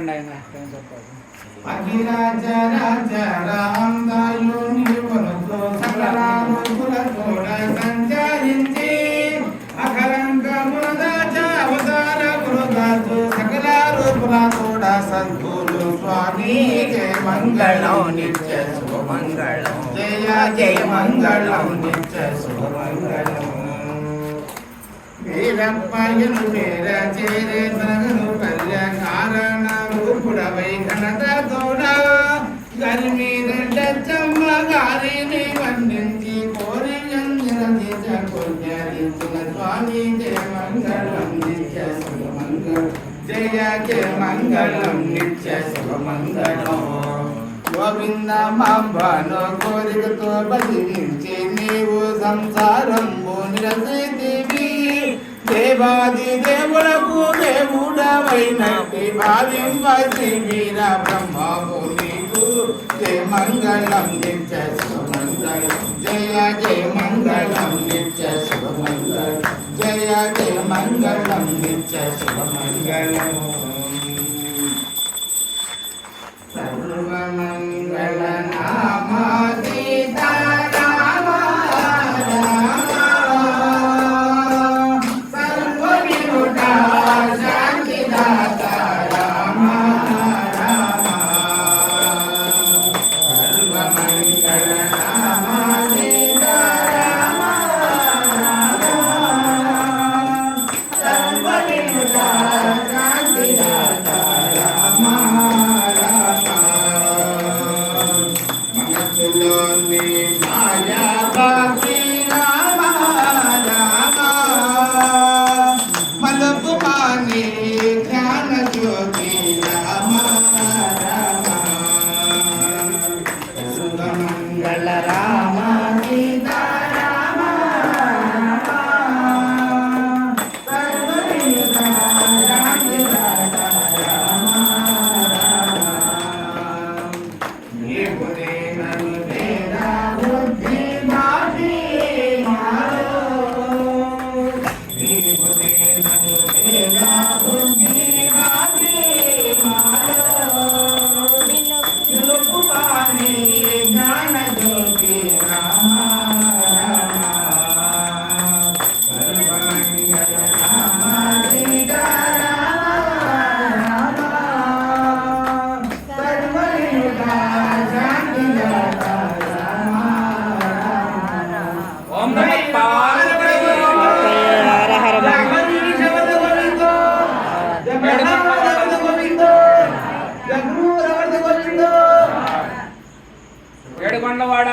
చెప్పారండి ఆయన ఏం చెప్పారు? అఖిరాజ రాజ రామ దాయుని వనతో సకలానుకుల తోడ సంచరించి అఖరంగ మురదాచ అవతార మురదాచు సకల రూపుల తోడ సంతులు స్వామి జయ మంగళం నిత్య శుభమంగళం జయ జయ మంగళం నిత్య శుభమంగళం వీరప్పయ్యను చేరే కారణ రూపుడవై ఘనత గరిమి రెడ్డచ్చమ్మ గారిని వండించి కోరి అంజన తీస కొన్యాదించిన స్వామి జయ మంగళం నిత్య శుభమంగళం జయ జయ మంగళం నిత్య శుభమంగళం గోవింద కోరికతో బతికించి నీవు సంసారంబు నిరసితివి దేవాది దేవులకు దేవుడవైనట్టి భావింపసి వీర బ్రహ్మము నీకు జయ మంగళం నిత్య శుభమంగళం. జయ జయ మంగళం నిత్య శుభమంగళం. జయ జయ మంగళం నిత్య శుభమంగళం. పెనుగొండవాడ